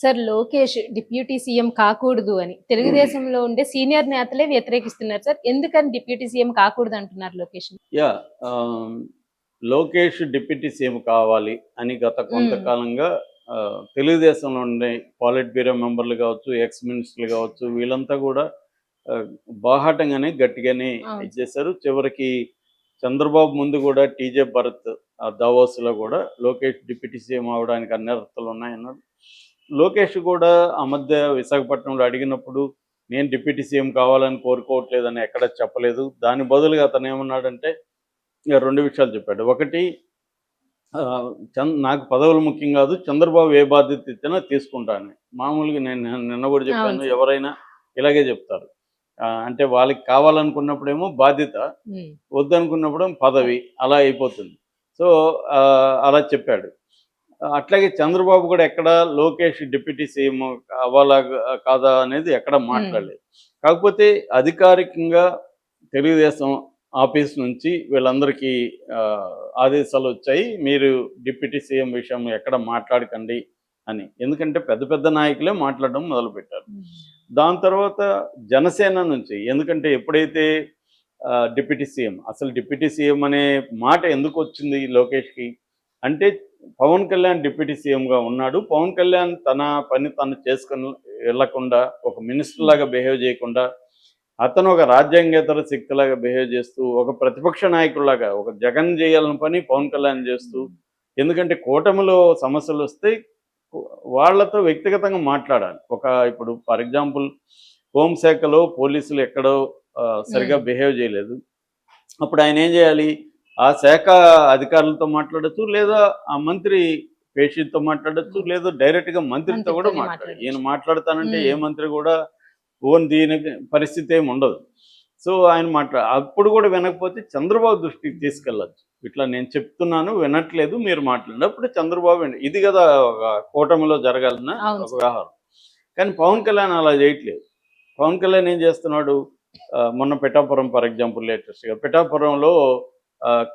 Sir Lokesh deputy CM కాకూడదు అని. తెలుగుదేశంలో ఉండే సీనియర్ నేతలే వ్యతిరేకిస్తున్నారు సార్. ఎందుకని డిప్యూటీ సీఎం కాకూడదు అంటున్నారు Lokesh? Yeah Lokesh deputy CM కావాలి అని గత కొంతకాలంగా ఆ, తెలుగుదేశంలో ఉండే పాలిట్ బ్యూరో మెంబర్లు కావచ్చు ఎక్స్ మినిస్టర్లు కావచ్చు వీళ్ళంతా కూడా బాహాటంగానే గట్టిగానే. ఇచ్చేశారు చివరికి చంద్రబాబు ముందు కూడా టీజే భరత్ దావోస్లో కూడా లోకేష్ డిప్యూటీ సీఎం అవడానికి అన్ని అర్హతలు ఉన్నాయన్నాడు లోకేష్ కూడా ఆ మధ్య విశాఖపట్నంలో అడిగినప్పుడు నేను డిప్యూటీ సీఎం కావాలని కోరుకోవట్లేదని ఎక్కడ చెప్పలేదు. దాని బదులుగా అతను ఏమన్నాడంటే రెండు విషయాలు చెప్పాడు. ఒకటి నాకు పదవులు ముఖ్యం కాదు చంద్రబాబు ఏ బాధ్యత ఇచ్చినా తీసుకుంటాను. మామూలుగా నేను నిన్న- కూడా చెప్పాను. ఎవరైనా ఇలాగే చెప్తారు. అంటే వాళ్ళకి కావాలనుకున్నప్పుడేమో బాధ్యత వద్దనుకున్నప్పుడు పదవి అలా అయిపోతుంది. సో అలా చెప్పాడు. అట్లాగే చంద్రబాబు కూడా ఎక్కడ లోకేష్ డిప్యూటీ సీఎం అవ్వాలా కాదా అనేది ఎక్కడ మాట్లాడలేదు. కాకపోతే అధికారికంగా తెలుగుదేశం ఆఫీస్ నుంచి వీళ్ళందరికీ ఆదేశాలు వచ్చాయి. మీరు డిప్యూటీ సీఎం విషయం ఎక్కడ మాట్లాడకండి అని. ఎందుకంటే పెద్ద పెద్ద నాయకులే మాట్లాడడం మొదలుపెట్టారు. దాని తర్వాత జనసేన నుంచి ఎందుకంటే ఎప్పుడైతే డిప్యూటీ సీఎం అసలు డిప్యూటీ సీఎం అనే మాట ఎందుకు వచ్చింది లోకేష్కి? అంటే పవన్ కళ్యాణ్ డిప్యూటీ సీఎంగా ఉన్నాడు. పవన్ కళ్యాణ్ తన పని తను చేసుకుని వెళ్ళకుండా ఒక మినిస్టర్ లాగా బిహేవ్ చేయకుండా అతను ఒక రాజ్యాంగేతర శక్తిలాగా బిహేవ్ చేస్తూ ఒక ప్రతిపక్ష నాయకుడిలాగా ఒక జగన్ చేయాలని పని పవన్ కళ్యాణ్ చేస్తూ ఎందుకంటే కూటమిలో సమస్యలు వస్తే వాళ్ళతో వ్యక్తిగతంగా మాట్లాడాలి. ఒక ఇప్పుడు ఫర్ ఎగ్జాంపుల్ హోంశాఖలో పోలీసులు ఎక్కడో సరిగా. బిహేవ్ చేయలేదు. అప్పుడు ఆయన ఏం చేయాలి? ఆ శాఖ అధికారులతో మాట్లాడచ్చు లేదా ఆ మంత్రి పేషితో మాట్లాడచ్చు లేదా డైరెక్ట్గా మంత్రితో కూడా మాట్లాడొచ్చు. ఈయన మాట్లాడతానంటే. ఏ మంత్రి కూడా ఓన్ దీనికి పరిస్థితి ఏమి ఉండదు. సో ఆయన మాట్లా అప్పుడు కూడా వినకపోతే చంద్రబాబు దృష్టికి తీసుకెళ్ళచ్చు. ఇట్లా నేను చెప్తున్నాను వినట్లేదు మీరు మాట్లాడండి. అప్పుడు చంద్రబాబు ఇది కదా ఒక కూటమిలో జరగాలన్న ఒక వ్యవహారం. కానీ పవన్ కళ్యాణ్ అలా చేయట్లేదు. పవన్ కళ్యాణ్ ఏం చేస్తున్నాడు? మొన్న పిఠాపురం ఫర్ ఎగ్జాంపుల్ లేటెస్ట్గా పిఠాపురంలో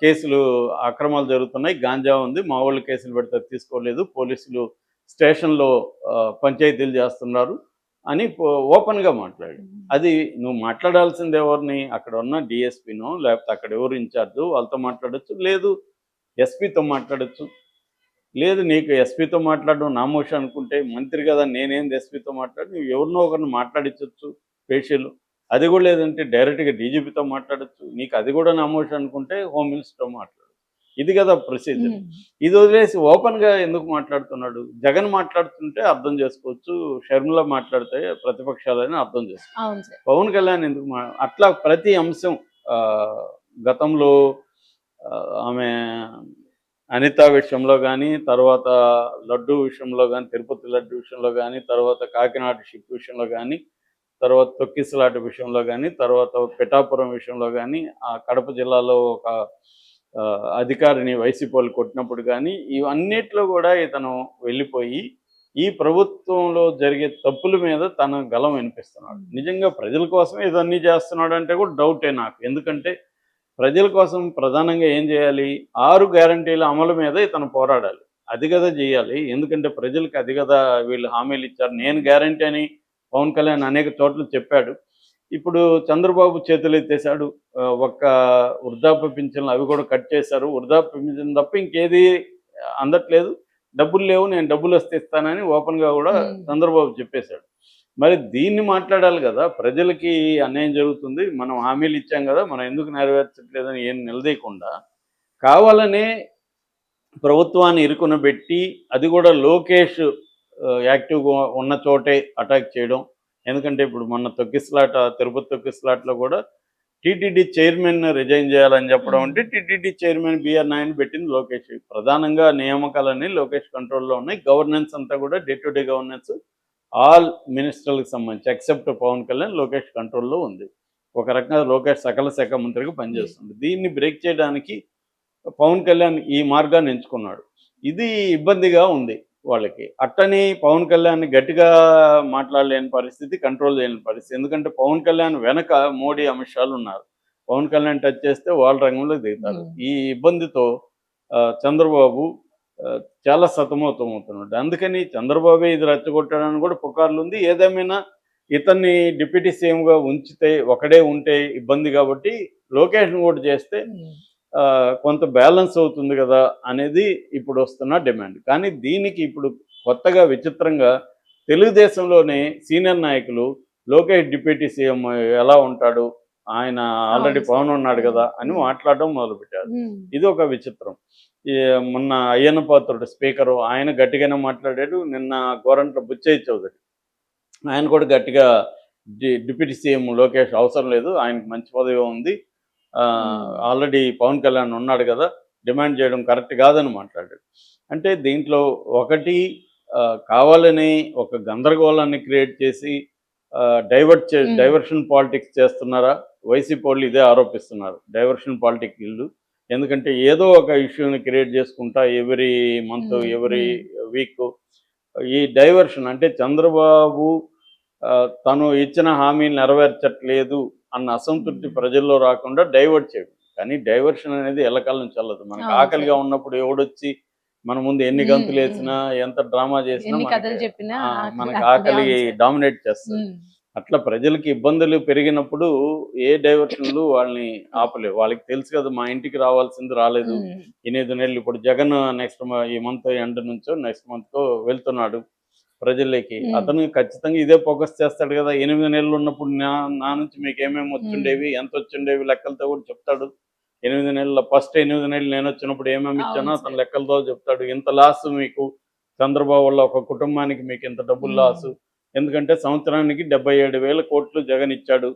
కేసులు అక్రమాలు జరుగుతున్నాయి. గాంజా ఉంది. మా వాళ్ళు కేసులు పెడితే తీసుకోలేదు. పోలీసులు స్టేషన్లో పంచాయతీలు చేస్తున్నారు అని ఓపెన్గా మాట్లాడు అది నువ్వు మాట్లాడాల్సింది ఎవరిని? అక్కడ ఉన్న డిఎస్పీనో లేకపోతే అక్కడ ఎవరు ఇన్ఛార్జ్ వాళ్ళతో మాట్లాడొచ్చు. లేదు ఎస్పీతో మాట్లాడొచ్చు. లేదు నీకు ఎస్పీతో మాట్లాడడం నామోష అనుకుంటే మంత్రి కదా నేనేంది ఎస్పీతో మాట్లాడి? నువ్వు ఎవరినో ఒకరిని మాట్లాడించవచ్చు పేషీలు అది కూడా లేదంటే డైరెక్ట్గా డీజీపీతో మాట్లాడొచ్చు. నీకు అది కూడా నామోష అనుకుంటే హోమ్ మినిస్టర్తో మాట్లాడు. ఇది కదా ప్రొసీజర్ ఇది వదిలేసి ఓపెన్గా ఎందుకు మాట్లాడుతున్నాడు? జగన్ మాట్లాడుతుంటే అర్థం చేసుకోవచ్చు. షర్మిల మాట్లాడితే ప్రతిపక్షాలని అర్థం చేసుకోవచ్చు. పవన్ కళ్యాణ్ ఎందుకు అట్లా ప్రతి అంశం గతంలో ఆమె అనిత విషయంలో కానీ తర్వాత లడ్డు విషయంలో కానీ తిరుపతి లడ్డు విషయంలో కానీ తర్వాత కాకినాడ షిప్ విషయంలో కానీ తర్వాత తొక్కిసలాట విషయంలో కానీ తర్వాత పిఠాపురం విషయంలో కానీ ఆ కడప జిల్లాలో ఒక అధికారిని వైసీపీ వాళ్ళు కొట్టినప్పుడు కానీ ఇవన్నిట్లో కూడా ఇతను వెళ్ళిపోయి ఈ ప్రభుత్వంలో జరిగే తప్పుల మీద తన గలం వినిపిస్తున్నాడు. నిజంగా ప్రజల కోసం ఇదన్నీ చేస్తున్నాడు అంటే కూడా డౌటే నాకు. ఎందుకంటే ప్రజల కోసం ప్రధానంగా ఏం చేయాలి? ఆరు గ్యారంటీల అమలు మీద ఇతను పోరాడాలి. అది కదా చేయాలి. ఎందుకంటే ప్రజలకు అది కదా వీళ్ళు హామీలు ఇచ్చారు. నేను గ్యారంటీ అని పవన్ కళ్యాణ్ అనేక చోట్ల చెప్పాడు. ఇప్పుడు చంద్రబాబు చేతులు ఎత్తేసాడు ఒక్క వృద్ధాప్య పింఛన్లు అవి కూడా కట్ చేశారు. వృద్ధాప్య పింఛన్ తప్ప ఇంకేది అందట్లేదు. డబ్బులు లేవు నేను డబ్బులు వస్తే ఇస్తానని ఓపెన్గా కూడా. చంద్రబాబు చెప్పేశాడు. మరి దీన్ని మాట్లాడాలి కదా. ప్రజలకి అన్యాయం జరుగుతుంది. మనం హామీలు ఇచ్చాం కదా. మనం ఎందుకు నెరవేర్చట్లేదని ఏం నిలదీయకుండా కావాలనే ప్రభుత్వాన్ని ఇరుకునబెట్టి అది కూడా లోకేష్ యాక్టివ్గా ఉన్న చోటే అటాక్ చేయడం. ఎందుకంటే ఇప్పుడు మొన్న తొక్కిస్లాట తిరుపతి తొక్కిస్లాట్లో కూడా టీటీడీ చైర్మన్ రిజైన్ చేయాలని చెప్పడం. అంటే టీటీడీ చైర్మన్ బిఆర్ నాయన్ పెట్టింది లోకేష్. ప్రధానంగా నియామకాలన్నీ లోకేష్ కంట్రోల్లో ఉన్నాయి. గవర్నెన్స్ అంతా కూడా day to day governance all మినిస్టర్లకు సంబంధించి ఎక్సెప్ట్ పవన్ కళ్యాణ్ లోకేష్ కంట్రోల్లో ఉంది. ఒక రకంగా లోకేష్ సకల శాఖ మంత్రిగా పనిచేస్తుంది. దీన్ని బ్రేక్ చేయడానికి పవన్ కళ్యాణ్ ఈ మార్గాన్ని ఎంచుకున్నాడు. ఇది ఇబ్బందిగా ఉంది. వాళ్ళకి. అట్టని పవన్ కళ్యాణ్ గట్టిగా మాట్లాడలేని పరిస్థితి కంట్రోల్ చేయలేని పరిస్థితి. ఎందుకంటే పవన్ కళ్యాణ్ వెనక మోడీ అమిత్ షాలు ఉన్నారు. పవన్ కళ్యాణ్ టచ్ చేస్తే వాళ్ళ రంగంలో దిగుతారు. ఈ ఇబ్బందితో చంద్రబాబు చాలా సతమతం అవుతున్నాడు. అందుకని చంద్రబాబు ఇది రెచ్చగొట్టాడని కూడా పుకార్లు ఉంది. ఏదేమైనా ఇతన్ని డిప్యూటీ సీఎంగా ఉంచితే ఒకడే ఉంటే ఇబ్బంది కాబట్టి లోకేష్ను కూడా చేస్తే కొంత బ్యాలెన్స్ అవుతుంది కదా అనేది ఇప్పుడు వస్తున్న డిమాండ్ కానీ దీనికి ఇప్పుడు కొత్తగా విచిత్రంగా తెలుగుదేశంలోనే సీనియర్ నాయకులు లోకేష్ డిప్యూటీ సీఎం ఎలా ఉంటాడు ఆయన ఆల్రెడీ. పవన్ ఉన్నాడు కదా అని. మాట్లాడడం మొదలుపెట్టారు. ఇది ఒక విచిత్రం మొన్న అయ్యన్న పాత్రుడు స్పీకరు ఆయన గట్టిగానే మాట్లాడాడు నిన్న గోరంట్ల బుచ్చయ్య చౌదరి ఆయన కూడా గట్టిగా డిప్యూటీ సీఎం లోకేష్ అవసరం లేదు ఆయనకు మంచి పదవి ఉంది. ఆల్రెడీ పవన్ కళ్యాణ్ ఉన్నాడు కదా డిమాండ్ చేయడం కరెక్ట్ కాదని మాట్లాడాడు. అంటే దీంట్లో ఒకటి కావాలని ఒక గందరగోళాన్ని క్రియేట్ చేసి డైవర్ట్ చే. డైవర్షన్ పాలిటిక్స్ చేస్తున్నారా? వైసీపీ వాళ్ళు ఇదే ఆరోపిస్తున్నారు డైవర్షన్ పాలిటిక్స్ వీళ్ళు ఎందుకంటే ఏదో ఒక ఇష్యూని క్రియేట్ చేసుకుంటా ఎవరీ మంత్. ఎవరీ వీక్ ఈ డైవర్షన్ అంటే చంద్రబాబు తను ఇచ్చిన హామీలు నెరవేర్చట్లేదు అన్న అసంతృప్తి. ప్రజల్లో రాకుండా డైవర్ట్ చేయడం కానీ డైవర్షన్ అనేది ఎల్లకాలం చల్లదు మనకు ఆకలిగా ఉన్నప్పుడు ఎవడొచ్చి మన ముందు ఎన్ని గంతులు వేసినా ఎంత డ్రామా చేసినా మనకి- ఆకలి-. డామినేట్ చేస్తుంది. అట్లా ప్రజలకి ఇబ్బందులు పెరిగినప్పుడు ఏ డైవర్షన్లు వాళ్ళని ఆపలేవు వాళ్ళకి తెలుసు కదా మా ఇంటికి రావాల్సింది రాలేదు. ఎనిమిది నెలలు ఇప్పుడు జగన్ నెక్స్ట్ ఈ మంత్ ఎండ్ నుంచో నెక్స్ట్ మంత్ వెళ్తున్నాడు ప్రజల్లోకి. అతను ఖచ్చితంగా ఇదే ఫోకస్ చేస్తాడు కదా ఎనిమిది నెలలు ఉన్నప్పుడు నా నా నుంచి మీకు ఏమేమి వచ్చిండేవి ఎంత వచ్చిండేవి లెక్కలతో కూడా చెప్తాడు ఎనిమిది నెలల ఫస్ట్ ఎనిమిది నెలలు నేను వచ్చినప్పుడు ఏమేమి ఇచ్చానో అతను. లెక్కలతో చెప్తాడు ఇంత లాస్ మీకు చంద్రబాబు వల్ల ఒక కుటుంబానికి మీకు ఇంత డబ్బులు. లాసు ఎందుకంటే సంవత్సరానికి డెబ్బై ఏడు వేల కోట్లు జగన్ ఇచ్చాడు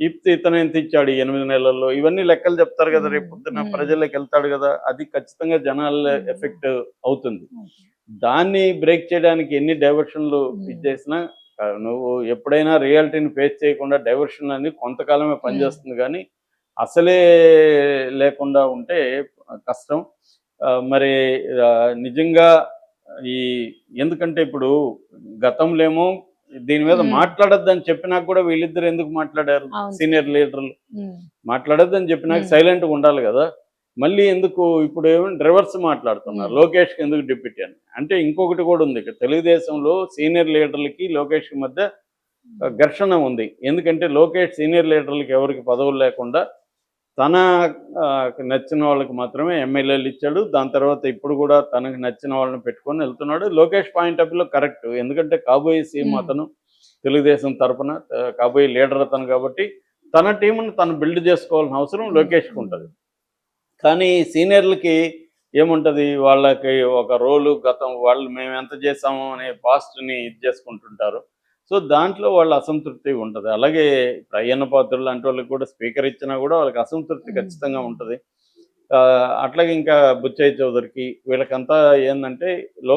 ఇప్తి ఇతను ఎంత ఇచ్చాడు ఎనిమిది నెలల్లో ఇవన్నీ లెక్కలు చెప్తారు కదా. రేపు పొద్దున్న Hmm. ప్రజల్లోకి వెళ్తాడు కదా అది ఖచ్చితంగా జనాల. ఎఫెక్ట్ అవుతుంది దాన్ని బ్రేక్ చేయడానికి ఎన్ని డైవర్షన్లు Hmm. ఇచ్చేసినా నువ్వు ఎప్పుడైనా రియాలిటీని ఫేస్ చేయకుండా డైవర్షన్ అని కొంతకాలమే పనిచేస్తుంది కానీ అసలే లేకుండా ఉంటే కష్టం మరి నిజంగా ఈ ఎందుకంటే ఇప్పుడు గతంలో ఏమో దీని మీద Hmm. మాట్లాడొద్దని చెప్పినా కూడా వీళ్ళిద్దరు ఎందుకు మాట్లాడారు. సీనియర్ లీడర్లు. మాట్లాడొద్దని చెప్పినాక Hmm. సైలెంట్గా ఉండాలి కదా మళ్ళీ ఎందుకు ఇప్పుడు ఏమో రివర్స్ మాట్లాడుతున్నారు. లోకేష్కి ఎందుకు డిప్యూటీ అని. అంటే ఇంకొకటి కూడా ఉంది. ఇక్కడ తెలుగుదేశంలో సీనియర్ లీడర్లకి లోకేష్కి మధ్య ఘర్షణ ఉంది. ఎందుకంటే లోకేష్ సీనియర్ లీడర్లకి ఎవరికి పదవులు లేకుండా తన నచ్చిన వాళ్ళకి మాత్రమే ఎమ్మెల్యేలు ఇచ్చాడు. దాని తర్వాత ఇప్పుడు కూడా తనకు నచ్చిన వాళ్ళని పెట్టుకొని వెళ్తున్నాడు. లోకేష్ పాయింట్ ఆఫ్ వ్యూలో కరెక్ట్. ఎందుకంటే కాబోయే సీఎం. అతను తెలుగుదేశం తరపున ఆ, కాబోయే లీడర్ అతను కాబట్టి తన టీంను తను బిల్డ్ చేసుకోవాల్సిన అవసరం లోకేష్కి ఉంటుంది. కానీ సీనియర్లకి ఏముంటుంది? వాళ్ళకి ఒక రోలు గతం వాళ్ళు మేము ఎంత చేసాము అనే పాస్ట్ని ఇది చేసుకుంటుంటారు. సో దాంట్లో వాళ్ళ అసంతృప్తి ఉంటుంది. అలాగే అయ్యన్న పాత్రులు లాంటి వాళ్ళకి కూడా స్పీకర్ ఇచ్చినా కూడా వాళ్ళకి అసంతృప్తి. ఖచ్చితంగా ఉంటుంది. అట్లాగే ఇంకా బుచ్చయ్య చౌదరికి వీళ్ళకంతా ఏంటంటే లో